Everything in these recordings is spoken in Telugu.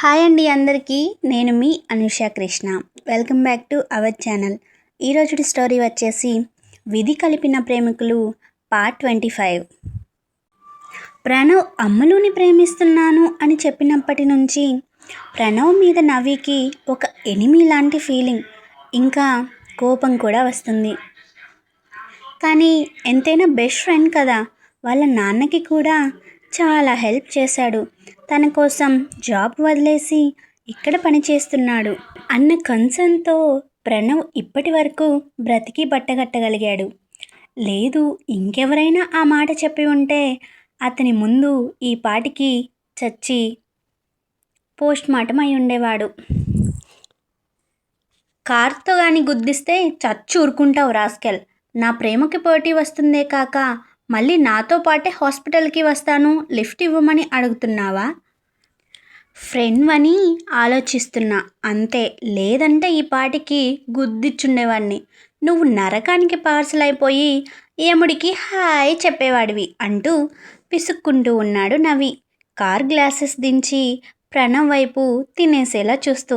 హాయ్ అండి అందరికీ. నేను మీ Anusha Krishna. Welcome back to our channel. ఈరోజు స్టోరీ వచ్చేసి విధి కలిపిన ప్రేమికులు పార్ట్ ట్వంటీ ఫైవ్. ప్రణవ్ అమ్ములుని ప్రేమిస్తున్నాను అని చెప్పినప్పటి నుంచి ప్రణవ్ మీద నవ్వికి ఒక ఎనిమి లాంటి ఫీలింగ్ ఇంకా కోపం కూడా వస్తుంది. కానీ ఎంతైనా బెస్ట్ ఫ్రెండ్ కదా. వాళ్ళ నాన్నకి కూడా చాలా హెల్ప్ చేశాడు. తన కోసం జాబ్ వదిలేసి ఇక్కడ పనిచేస్తున్నాడు అన్న కన్సర్న్తో ప్రణవ్ ఇప్పటి వరకు బ్రతికి బట్టగట్టగలిగాడు. లేదు ఇంకెవరైనా ఆ మాట చెప్పి ఉంటే అతని ముందు ఈ పాటికి చచ్చి పోస్ట్ మార్టం అయి ఉండేవాడు కార్తో కానీ గుద్దిస్తే చచ్చి ఊరుకుంటావు రాస్కెల్. నా ప్రేమకి పోటీ వస్తుందే కాక మళ్ళీ నాతో పాటే హాస్పిటల్కి వస్తాను లిఫ్ట్ ఇవ్వమని అడుగుతున్నావా? ఫ్రెండ్ అని ఆలోచిస్తున్నా. అంతే లేదంటే ఈ పాటికి గుద్దిచ్చుండేవాడిని. నువ్వు నరకానికి పార్సల్ అయిపోయి యముడికి హాయ్ చెప్పేవాడివి అంటూ పిసుక్కుంటూ ఉన్నాడు నవి. కార్ గ్లాసెస్ దించి ప్రణవ్ వైపు తినేసేలా చూస్తూ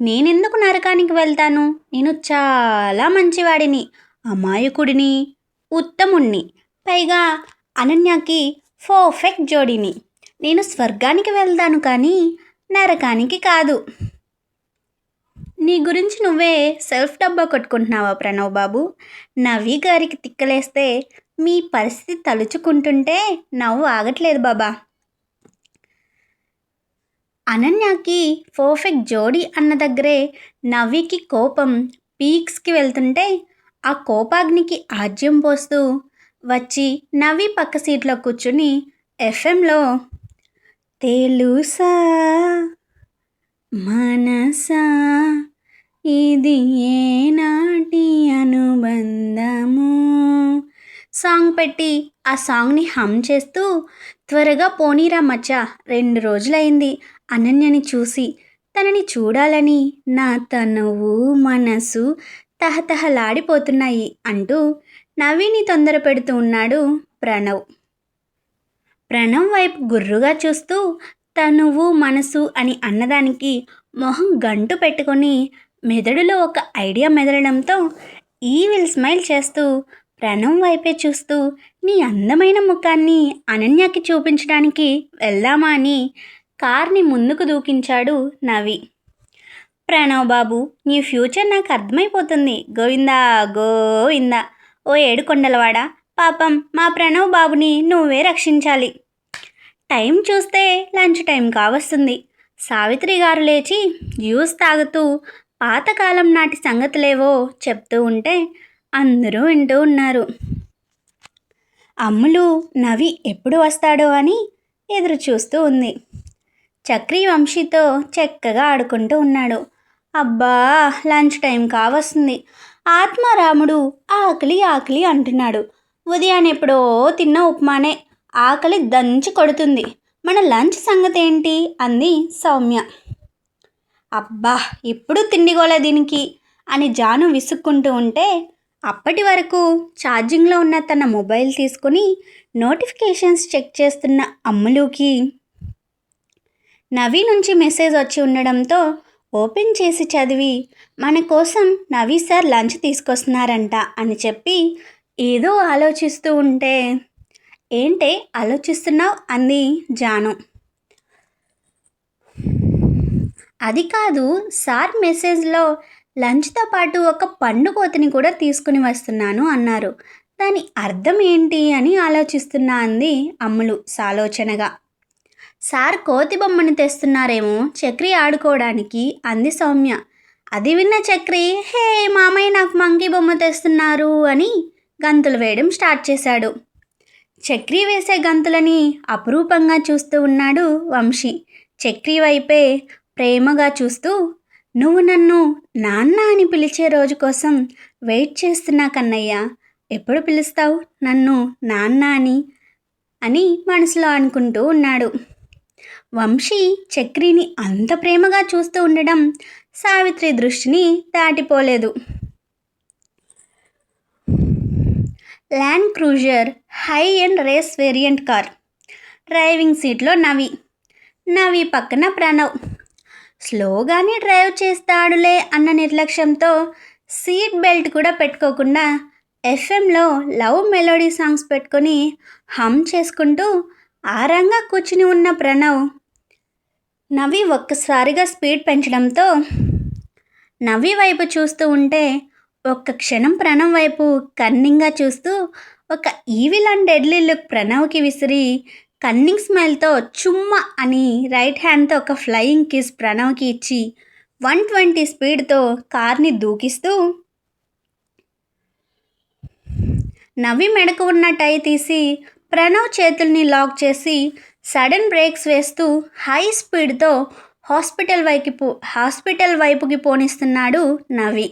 నేనెందుకు నరకానికి వెళ్తాను? నేను చాలా మంచివాడిని అమాయకుడిని ఉత్తముణ్ణి. పైగా అనన్యకి పర్ఫెక్ట్ జోడీని. నేను స్వర్గానికి వెళ్తాను కానీ నరకానికి కాదు. నీ గురించి నువ్వే సెల్ఫ్ డబ్బా కొట్టుకుంటున్నావా ప్రణవ్ బాబు? నవి గారికి తిక్కలేస్తే మీ పరిస్థితి తలుచుకుంటుంటే నవ్వు ఆగట్లేదు బాబా. అనన్యకి పర్ఫెక్ట్ జోడీ అన్న దగ్గరే నవ్వికి కోపం పీక్స్కి వెళ్తుంటే ఆ కోపాగ్నికి ఆజ్యం పోస్తూ వచ్చి నవ్వి పక్క సీట్లో కూర్చుని ఎఫ్ఎంలో తెలుసా? మనసా? ఇది ఏనాటి అనుబంధము? సాంగ్ పెట్టి ఆ సాంగ్ని హమ్ చేస్తూ త్వరగా పోనీరా మచ్చ రెండు రోజులైంది. అనన్యని చూసి తనని చూడాలని నా తనువు మనసు తహతహలాడిపోతున్నాయి అంటూ నవీని తొందర పెడుతూ ఉన్నాడు ప్రణవ్. ప్రణవ్ వైపు గుర్రుగా చూస్తూ తనువు మనసు అని అన్నదానికి మొహం గంటు పెట్టుకొని మెదడులో ఒక ఐడియా మెదలడంతో ఈవిల్ స్మైల్ చేస్తూ ప్రణవ్ వైపే చూస్తూ నీ అందమైన ముఖాన్ని అనన్యకి చూపించడానికి వెళ్దామా అని కార్ని ముందుకు దూకించాడు నవి. ప్రణవ్ బాబు నీ ఫ్యూచర్ నాకు అర్థమైపోతుంది. గోవిందా గోవిందా. ఓ ఏడు కొండలవాడ? పాపం మా ప్రణవ్ బాబుని నువ్వే రక్షించాలి. టైం చూస్తే లంచ్ టైం కావస్తుంది. సావిత్రి గారు లేచి జ్యూస్ తాగుతూ పాతకాలం నాటి సంగతులేవో చెప్తూ ఉంటే అందరూ వింటూ ఉన్నారు. అమ్ములు నవి ఎప్పుడు వస్తాడో అని ఎదురు చూస్తూ ఉంది. చక్రీ వంశీతో చక్కగా ఆడుకుంటూ ఉన్నాడు. అబ్బా లంచ్ టైం కావస్తుంది. ఆత్మారాముడు ఆకలి ఆకలి అంటున్నాడు. ఉదయాన్నే ఎప్పుడో తిన్న ఉప్మానే ఆకలి దంచి కొడుతుంది. మన లంచ్ సంగతి ఏంటి అంది సౌమ్య. అబ్బా ఇప్పుడు తిండిగోల దీనికి? అని జాను విసుక్కుంటూ ఉంటే అప్పటి వరకు ఛార్జింగ్లో ఉన్న తన మొబైల్ తీసుకుని నోటిఫికేషన్స్ చెక్ చేస్తున్న అమ్ములుకి నవీ నుంచి మెసేజ్ వచ్చి ఉండడంతో ఓపెన్ చేసి చదివి మన కోసం నవీ సార్ లంచ్ తీసుకొస్తున్నారంట అని చెప్పి ఏదో ఆలోచిస్తూ ఉంటే ఏంటే ఆలోచిస్తున్నావు? అంది జాను. అది కాదు సార్ మెసేజ్లో లంచ్తో పాటు ఒక పండు కోతిని కూడా తీసుకుని వస్తున్నాను అన్నారు. దాని అర్థం ఏంటి అని ఆలోచిస్తున్నా అంది అమ్ములు సాలోచనగా. సార్ కోతి బొమ్మని తెస్తున్నారేమో చక్రి ఆడుకోవడానికి అంది సౌమ్య. అది విన్న చక్రి హే మామయ్య నాకు మంకీ బొమ్మ తెస్తున్నారు అని గంతులు వేయడం స్టార్ట్ చేశాడు. చక్రీ వేసే గంతులని అపురూపంగా చూస్తూ ఉన్నాడు వంశీ. చక్రీ వైపే ప్రేమగా చూస్తూ నువ్వు నన్ను నాన్న అని పిలిచే రోజు కోసం వెయిట్ చేస్తున్నా కన్నయ్య. ఎప్పుడు పిలుస్తావు నన్ను నాన్న అని? అని మనసులో అనుకుంటూ ఉన్నాడు. వంశీ చక్రిని అంత ప్రేమగా చూస్తూ ఉండడం సావిత్రి దృష్టిని దాటిపోలేదు. Land Cruiser high and race variant car. Driving సీట్లో నవి. నవి పక్కన ప్రణవ్. స్లోగానే డ్రైవ్ చేస్తాడులే అన్న నిర్లక్ష్యంతో సీట్ బెల్ట్ కూడా పెట్టుకోకుండా ఎఫ్ఎంలో లవ్ మెలోడీ సాంగ్స్ పెట్టుకొని హమ్ చేసుకుంటూ ఆరంగా కూర్చుని ఉన్న ప్రణవ్ నవి ఒక్కసారిగా స్పీడ్ పెంచడంతో నవి వైపు చూస్తూ ఉంటే ఒక్క క్షణం ప్రణవ్ వైపు కన్నింగ్గా చూస్తూ ఒక ఈవిల్ అండ్ డెడ్లీ లుక్ ప్రణవ్కి విసిరి కన్నింగ్ స్మైల్తో చుమ్మ అని రైట్ హ్యాండ్తో ఒక ఫ్లయింగ్ కిస్ ప్రణవ్కి ఇచ్చి వన్ ట్వంటీ స్పీడ్తో కార్ని దూకిస్తూ నవి మెడకు ఉన్న టై తీసి ప్రణవ్ చేతుల్ని లాక్ చేసి సడన్ బ్రేక్స్ వేస్తూ హై స్పీడ్తో హాస్పిటల్ వైపు హాస్పిటల్ వైపుకి పోనిస్తున్నాడు నవి.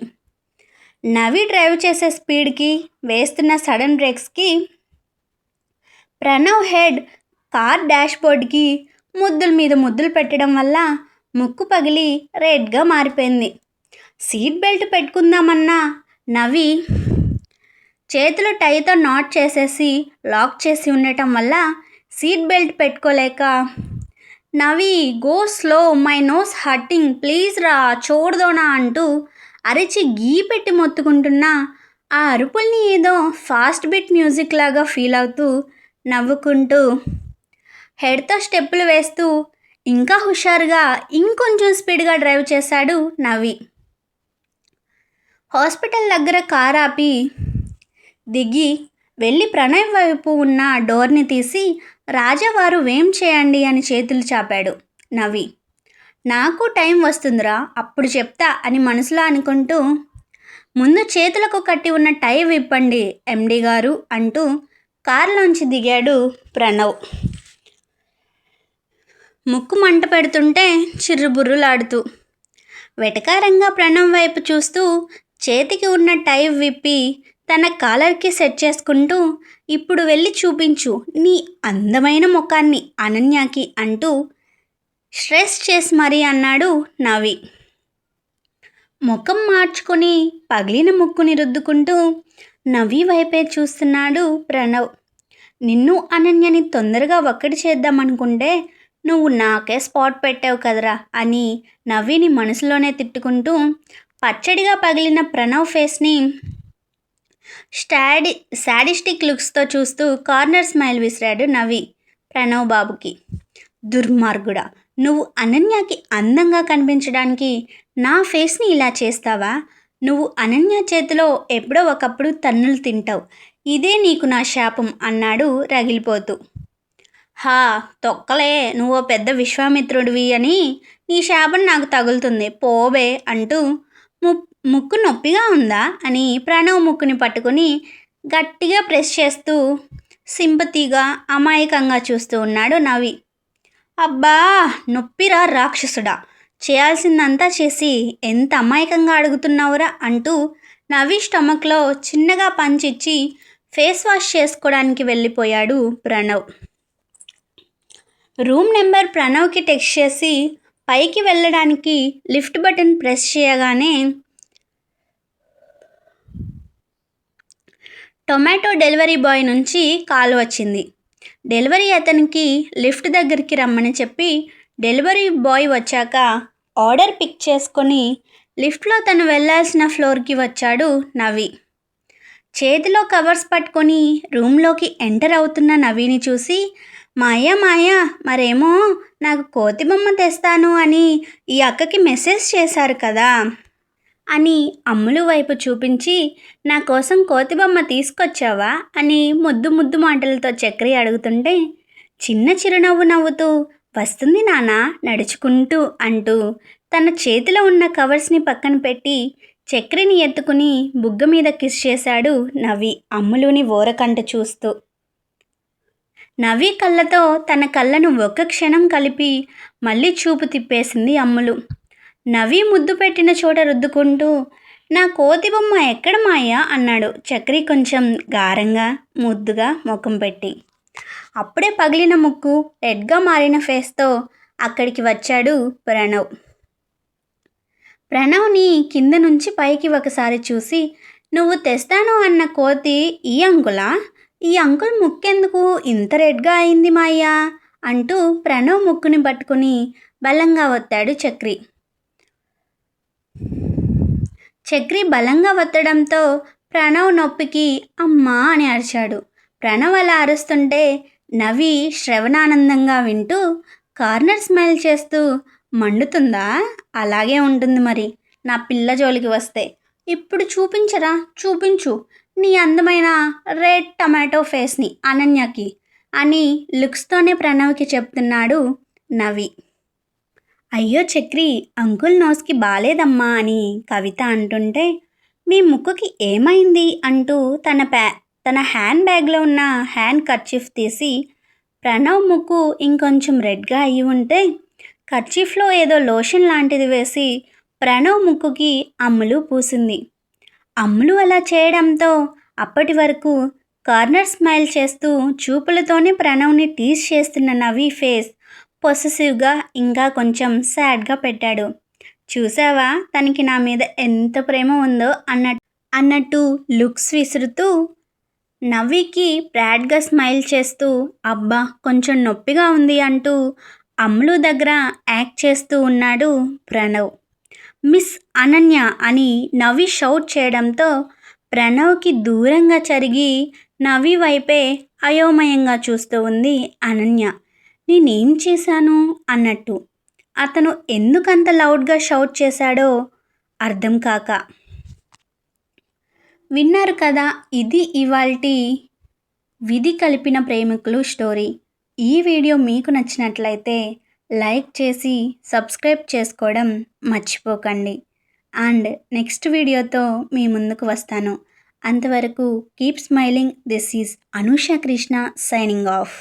నవి డ్రైవ్ చేసే స్పీడ్కి వేస్తున్న సడన్ బ్రేక్స్కి ప్రణవ్ హెడ్ కార్ డాష్బోర్డ్కి ముద్దుల మీద ముద్దులు పెట్టడం వల్ల ముక్కు పగిలి రెడ్గా మారిపోయింది. సీట్ బెల్ట్ పెట్టుకుందామన్నా నవి చేతులు టైతో నాట్ చేసేసి లాక్ చేసి ఉండటం వల్ల seat belt పెట్టుకోలేక Navi go slow my nose hurting please రా చూడదోనా అంటూ అరిచి గీ పెట్టి మొత్తుకుంటున్నా ఆ అరుపుల్ని ఏదో ఫాస్ట్ బిట్ మ్యూజిక్ లాగా ఫీల్ అవుతూ నవ్వుకుంటూ హెడ్తో స్టెప్పులు వేస్తూ ఇంకా హుషారుగా ఇంకొంచెం స్పీడ్గా డ్రైవ్ చేశాడు నవి. హాస్పిటల్ దగ్గర కార్ ఆపి దిగి వెళ్ళి ప్రణయ్ వైపు ఉన్న డోర్ని తీసి రాజావారు వేం చేయండి అని చేతులు చాపాడు. నవి నాకు టైం వస్తుందిరా అప్పుడు చెప్తా అని మనసులో అనుకుంటూ ముందు చేతులకు కట్టి ఉన్న టై విప్పండి ఎండి గారు అంటూ కారులోంచి దిగాడు ప్రణవ్. ముక్కు మంట పెడుతుంటే చిర్రుబుర్రులాడుతూ వెటకారంగా ప్రణవ్ వైపు చూస్తూ చేతికి ఉన్న టై విప్పి తన కాలర్కి సెట్ చేసుకుంటూ ఇప్పుడు వెళ్ళి చూపించు నీ అందమైన ముఖాన్ని అనన్యాకి అంటూ స్ట్రెస్ చేసి మరీ అన్నాడు నవి ముఖం మార్చుకొని పగిలిన ముక్కుని రుద్దుకుంటూ నవి వైపే చూస్తున్నాడు ప్రణవ్. నిన్ను అనన్యని తొందరగా ఒక్కటి చేద్దామనుకుంటే నువ్వు నాకే స్పాట్ పెట్టావు కదరా అని నవ్విని మనసులోనే తిట్టుకుంటూ పచ్చడిగా పగిలిన ప్రణవ్ ఫేస్ని స్టాడి శాడిస్టిక్ లుక్స్తో చూస్తూ కార్నర్ స్మైల్ విసిరాడు నవి ప్రణవ్ బాబుకి దుర్మార్గుడా నువ్వు అనన్యకి అందంగా కనిపించడానికి నా ఫేస్ని ఇలా చేస్తావా? నువ్వు అనన్య చేతిలో ఎప్పుడో ఒకప్పుడు తన్నులు తింటావు. ఇదే నీకు నా శాపం అన్నాడు రగిలిపోతూ. హా తొక్కలే నువ్వు పెద్ద విశ్వామిత్రుడివి అని నీ శాపం నాకు తగులుతుంది. పోబే అంటూ ము ముక్కు నొప్పిగా ఉందా అని ప్రణవ్ ముక్కుని పట్టుకుని గట్టిగా ప్రెస్ చేస్తూ సింపతిగా అమాయకంగా చూస్తూ ఉన్నాడు నవి అబ్బా నొప్పిరా రాక్షసుడా. చేయాల్సిందంతా చేసి ఎంత అమాయకంగా అడుగుతున్నావురా అంటూ నవి స్టమక్లో చిన్నగా పంచిచ్చి ఫేస్ వాష్ చేసుకోవడానికి వెళ్ళిపోయాడు ప్రణవ్. రూమ్ నెంబర్ ప్రణవ్కి టెక్స్ట్ చేసి పైకి వెళ్ళడానికి లిఫ్ట్ బటన్ ప్రెస్ చేయగానే టొమాటో డెలివరీ బాయ్ నుంచి కాల్ వచ్చింది. డెలివరీ అతనికి లిఫ్ట్ దగ్గరికి రమ్మని చెప్పి డెలివరీ బాయ్ వచ్చాక ఆర్డర్ పిక్ చేసుకొని లిఫ్ట్లో తను వెళ్ళాల్సిన ఫ్లోర్కి వచ్చాడు నవి. చేతిలో కవర్స్ పట్టుకొని రూమ్లోకి ఎంటర్ అవుతున్న నవీని చూసి మాయా మాయా మరేమో నాకు కోతి బొమ్మ తెస్తాను అని ఈ అక్కకి మెసేజ్ చేశారు కదా. అని అమ్ములు వైపు చూపించి నా కోసం కోతిబొమ్మ తీసుకొచ్చావా? అని ముద్దు ముద్దు మాటలతో చక్రి అడుగుతుంటే చిన్న చిరునవ్వు నవ్వుతూ వస్తుంది నాన్న నడుచుకుంటూ అంటూ తన చేతిలో ఉన్న కవర్స్ని పక్కన పెట్టి చక్రిని ఎత్తుకుని బుగ్గ మీద కిస్ చేశాడు నవి అమ్ములుని ఓరకంట చూస్తూ. నవి కళ్ళతో తన కళ్ళను ఒక్క క్షణం కలిపి మళ్ళీ చూపు తిప్పేసింది అమ్ములు. నవి ముద్దు పెట్టిన చోట రుద్దుకుంటూ నా కోతి బొమ్మ ఎక్కడ మాయా? అన్నాడు చక్రి కొంచెం గారంగా ముద్దుగా ముఖం పెట్టి. అప్పుడే పగిలిన ముక్కు రెడ్గా మారిన ఫేస్తో అక్కడికి వచ్చాడు ప్రణవ్. ప్రణవ్ని కింద నుంచి పైకి ఒకసారి చూసి నువ్వు తెస్తాను అన్న కోతి ఈ అంకులా? ఈ అంకుల్ ముక్కెందుకు ఇంత రెడ్గా అయింది మాయ్యా అంటూ ప్రణవ్ ముక్కుని పట్టుకుని బలంగా ఒత్తాడు చక్రి. చక్రి బలంగా వత్తడంతో ప్రణవ్ నొప్పికి అమ్మా అని అరిచాడు. ప్రణవ్ అలా అరుస్తుంటే నవి శ్రవణానందంగా వింటూ కార్నర్ స్మైల్ చేస్తూ మండుతుందా? అలాగే ఉంటుంది మరి. నా పిల్ల జోలికి వస్తే. ఇప్పుడు చూపించరా? చూపించు. నీ అందమైన రెడ్ టమాటో ఫేస్ని అనన్యకి అని లుక్స్తోనే ప్రణవ్కి చెప్తున్నాడు నవి అయ్యో చక్రి అంకుల్ నోస్కి బాలేదమ్మా అని కవిత అంటుంటే మీ ముక్కుకి ఏమైంది అంటూ తన ప్యా తన హ్యాండ్ బ్యాగ్లో ఉన్న హ్యాండ్ కర్చీఫ్ తీసి ప్రణవ్ ముక్కు ఇంకొంచెం రెడ్గా అయి ఉంటే కర్చీఫ్లో ఏదో లోషన్ లాంటిది వేసి ప్రణవ్ ముక్కుకి అమ్ములు పూసింది. అమ్ములు అలా చేయడంతో అప్పటి వరకు కార్నర్ స్మైల్ చేస్తూ చూపులతోనే ప్రణవ్ని టీజ్ చేస్తున్న నవి ఫేస్ పొసెసివ్గా ఇంకా కొంచెం సాడ్గా పెట్టాడు. చూసావా తనకి నా మీద ఎంత ప్రేమ ఉందో అన్న అన్నట్టు లుక్స్ విసురుతూ నవ్వికి ప్రాడ్గా స్మైల్ చేస్తూ అబ్బా కొంచెం నొప్పిగా ఉంది అంటూ అమ్ములు దగ్గర యాక్ట్ చేస్తూ ఉన్నాడు ప్రణవ్. మిస్ అనన్య అని నవి షౌట్ చేయడంతో ప్రణవ్కి దూరంగా జరిగి నవి వైపే అయోమయంగా చూస్తూ ఉంది అనన్య. నేనేం చేశాను అన్నట్టు. అతను ఎందుకంత లౌడ్గా షౌట్ చేశాడో అర్థం కాక. విన్నారు కదా ఇది ఇవాల్టి విధి కలిపిన ప్రేమికులు స్టోరీ. ఈ వీడియో మీకు నచ్చినట్లయితే లైక్ చేసి సబ్స్క్రైబ్ చేసుకోవడం మర్చిపోకండి. అండ్ నెక్స్ట్ వీడియోతో మీ ముందుకు వస్తాను. అంతవరకు keep smiling this is Anusha Krishna signing off.